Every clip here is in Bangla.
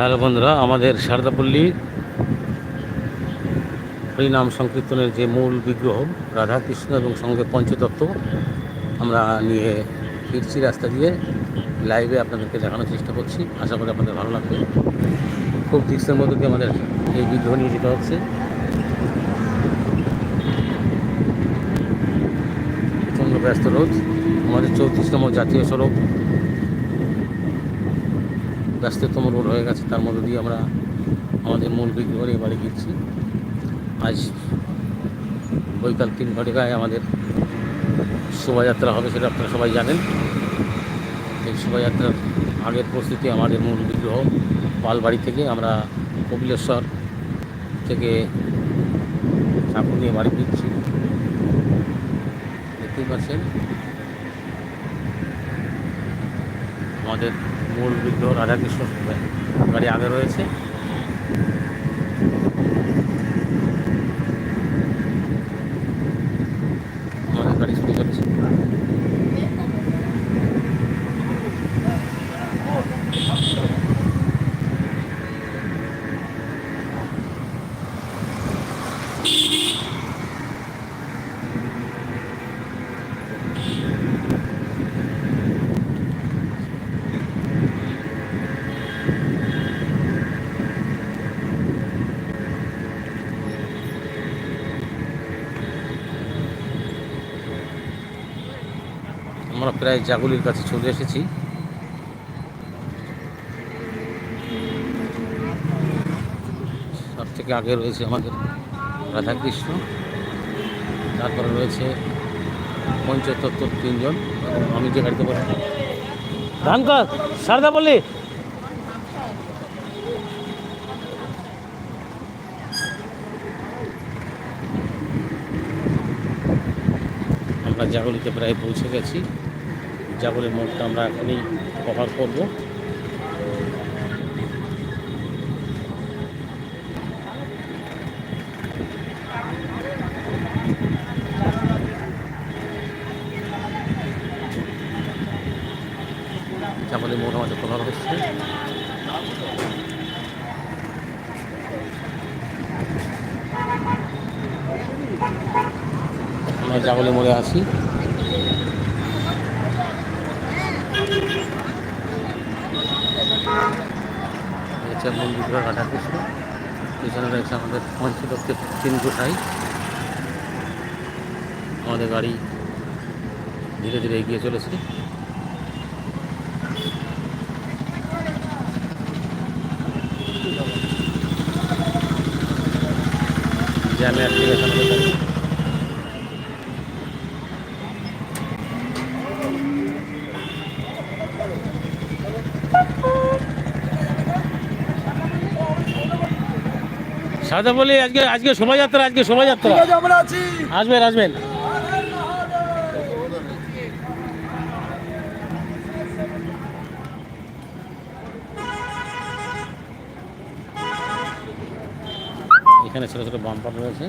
হ্যালো বন্ধুরা, আমাদের সারদাপল্লী হরিনাম সংকীর্তনের যে মূল বিগ্রহ, রাধাকৃষ্ণ এবং সঙ্গে পঞ্চতত্ত্ব, আমরা নিয়ে ফিরছি রাস্তা দিয়ে। লাইভে আপনাদেরকে দেখানোর চেষ্টা করছি। আশা করি আপনাদের ভালো লাগবে। খুব রিক্সের মধ্যে দিয়ে আমাদের এই বিগ্রহ নিয়ে যেতে হচ্ছে। প্রচণ্ড ব্যস্ত রোদ। আমাদের চৌত্রিশ নম্বর জাতীয় সড়ক। ব্যস্ততম রোড হয়ে গেছে, তার মধ্যে দিয়ে আমরা আমাদের মূল বিগ্রহ নিয়ে বাড়ি গিয়েছি। আজ বৈকাল তিন ঘটিকায় আমাদের শোভাযাত্রা হবে সেটা আপনারা সবাই জানেন। এই শোভাযাত্রার আগের প্রস্তুতি আমাদের মূল বিগ্রহ পালবাড়ি থেকে আমরা কপিলেশ্বর থেকে ঠাকুর নিয়ে বাড়ি ফিরছি। দেখতেই পাচ্ছেন, আমাদের মূল বিগ্রহ রাধাকৃষ্ণ গাড়ি আগে রয়েছে আমাদের গাড়ি ছুটে চলেছে আমরা প্রায় জাগুলির কাছে চলে এসেছি। সব থেকে আগে রয়েছে আমাদের রাধাকৃষ্ণ। তারপরে রয়েছে পঞ্চতত্ত্ব তিনজন। এবং আমি যে গাড়িতে বলি ধানকার সারদা বলি আমরা জাগলিতে প্রায় পৌঁছে গেছি। জাগলির মোড়টা আমরা এখনই কভার করব। জাগলির মোড় আমাদের কভার হচ্ছে। আমরা জাগলি মোড়ে আছি হচ্ছে বিগ্রহ রাধাকৃষ্ণ। পিছনে রয়েছে আমাদের পঞ্চদত্তের তিন গোসাই আমাদের গাড়ি ধীরে ধীরে এগিয়ে চলেছে। জ্যামে আটকে গেছে সাদা বলি আজকে আজকে শোভাযাত্রা আজকে শোভাযাত্রা। আসবেন আসবেন। এখানে ছোটো ছোটো বাম্পার রয়েছে।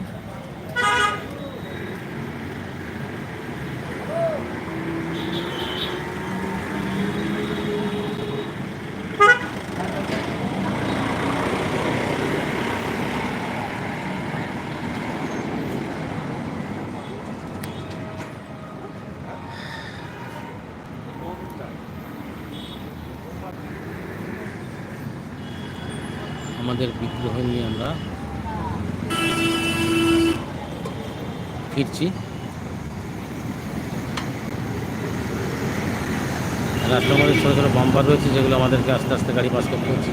আমাদের বিগ্রহ নিয়ে আমরা ফিরছি। মধ্যে ছোটো ছোটো বাম্পার রয়েছে, যেগুলো আমাদেরকে আস্তে আস্তে গাড়ি পাস করতে হচ্ছে।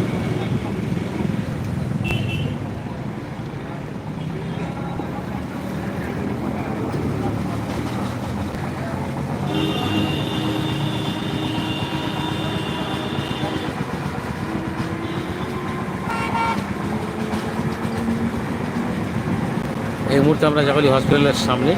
মুহূর্তে আমরা জাগলি হসপিটালের সামনে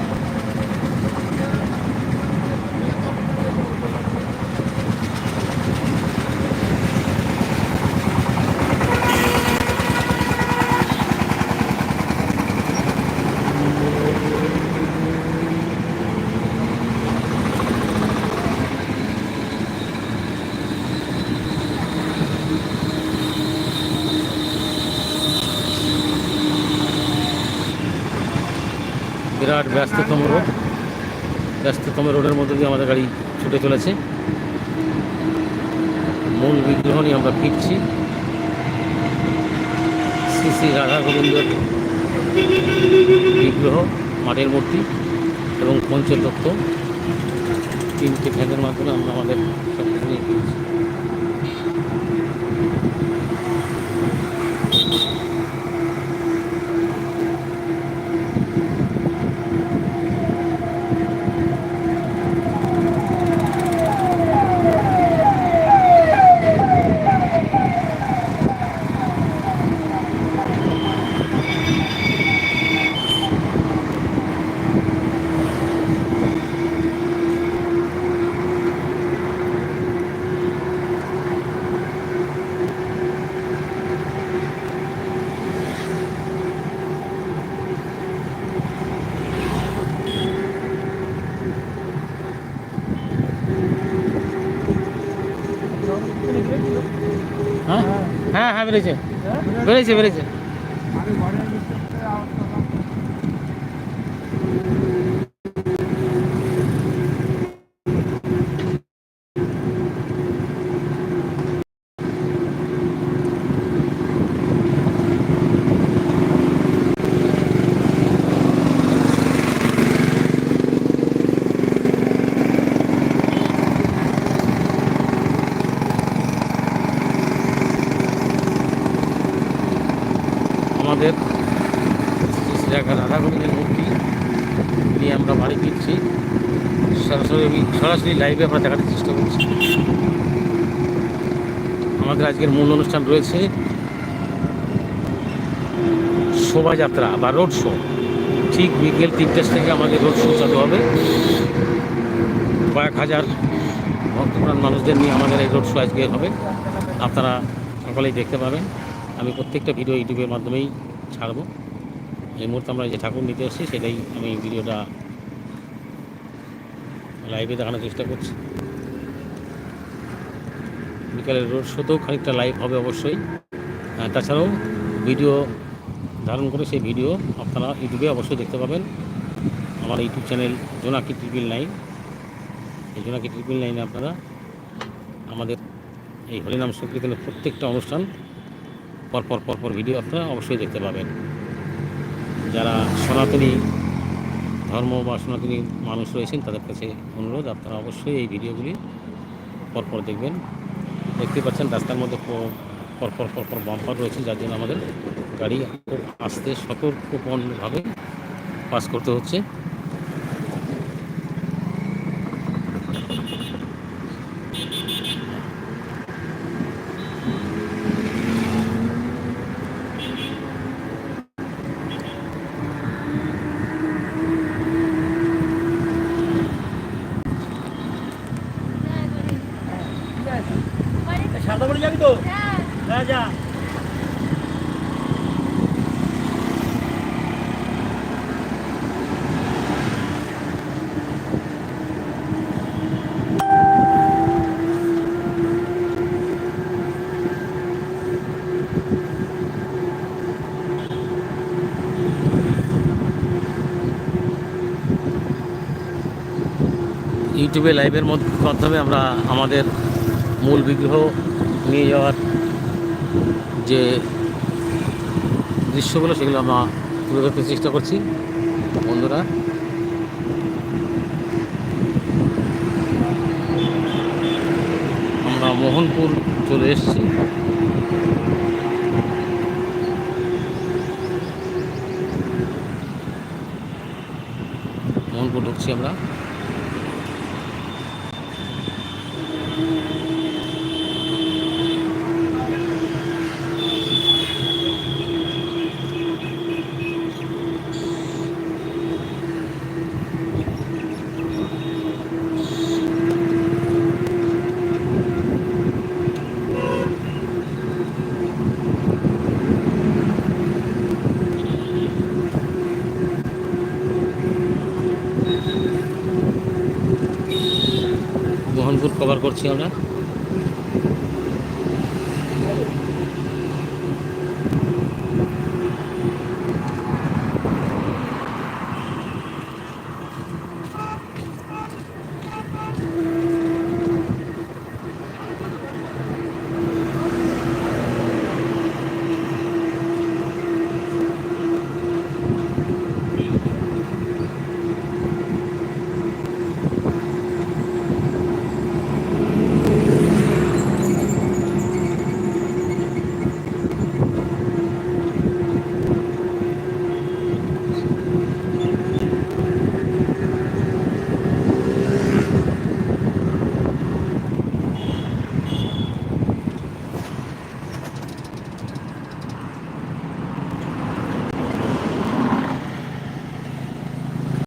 বিরাট ব্যস্ততম রোড। ব্যস্ততম রোডের মধ্যে দিয়ে আমাদের গাড়ি ছুটে চলেছে। মূল বিগ্রহ নিয়ে আমরা ফিরছি। শ্রী শ্রী রাধা গোবিন্দের বিগ্রহ মাটির মূর্তি এবং পঞ্চতত্ত্ব তিনটে ভ্যানের মাধ্যমে আমরা আমাদের সব কিছু নিয়ে ফিরছি হ্যাঁ হ্যাঁ বেড়েছে বেড়েছে। আমাদের রাধা রাধা গোবিন্দের মূর্তি নিয়ে আমরা বাড়ি ফিরছি। সরাসরি সরাসরি লাইভে আমরা দেখাতে চেষ্টা করছি। আমাদের আজকের মূল অনুষ্ঠান রয়েছে শোভাযাত্রা বা রোড শো ঠিক বিকেল তিনটের থেকে আমাদের রোড শো চালু হবে। কয়েক হাজার ভক্তপ্রাণ মানুষদের নিয়ে আমাদের এই রোড শো আজকে হবে। আপনারা সকলেই দেখতে পাবেন। আমি প্রত্যেকটা ভিডিও ইউটিউবের মাধ্যমেই ছাড়বো। এই মুহূর্তে আমরা যে ঠাকুর নিতে এসেছি, সেটাই আমি ভিডিওটা লাইভে দেখানোর চেষ্টা করছি। বিকালের রোড শোতেও খানিকটা লাইভ হবে অবশ্যই। তাছাড়াও ভিডিও ধারণ করে সেই ভিডিও আপনারা ইউটিউবে অবশ্যই দেখতে পাবেন। আমার YouTube channel Jonaki triple nine এই জোনাকি ট্রিপিল নাইনে আপনারা আমাদের এই হরিনাম সংকীর্তনের প্রত্যেকটা অনুষ্ঠান পরপর পরপর ভিডিও আপনারা অবশ্যই দেখতে পাবেন। যারা সনাতনী ধর্ম বা সনাতনী মানুষ রয়েছেন, তাদের কাছে অনুরোধ, আপনারা অবশ্যই এই ভিডিওগুলি পরপর দেখবেন। দেখতে পাচ্ছেন রাস্তার মধ্যে পরপর পরপর বাম্পার রয়েছে, যার জন্য আমাদের গাড়ি খুব আস্তে সতর্কভাবে পাস করতে হচ্ছে। সারদা বাড়ি যাবি তো? হ্যাঁ। যা ইউটিউবে লাইভের মধ্য- মাধ্যমে আমরা আমাদের মূল বিগ্রহ নিয়ে যাওয়ার যে দৃশ্যগুলো সেগুলো আমরা তুলে ধরতে চেষ্টা করছি। বন্ধুরা। আমরা মোহনপুর চলে এসেছি। মোহনপুর ঢুকছি আমরা মোহনপুর কভার করছি আমরা।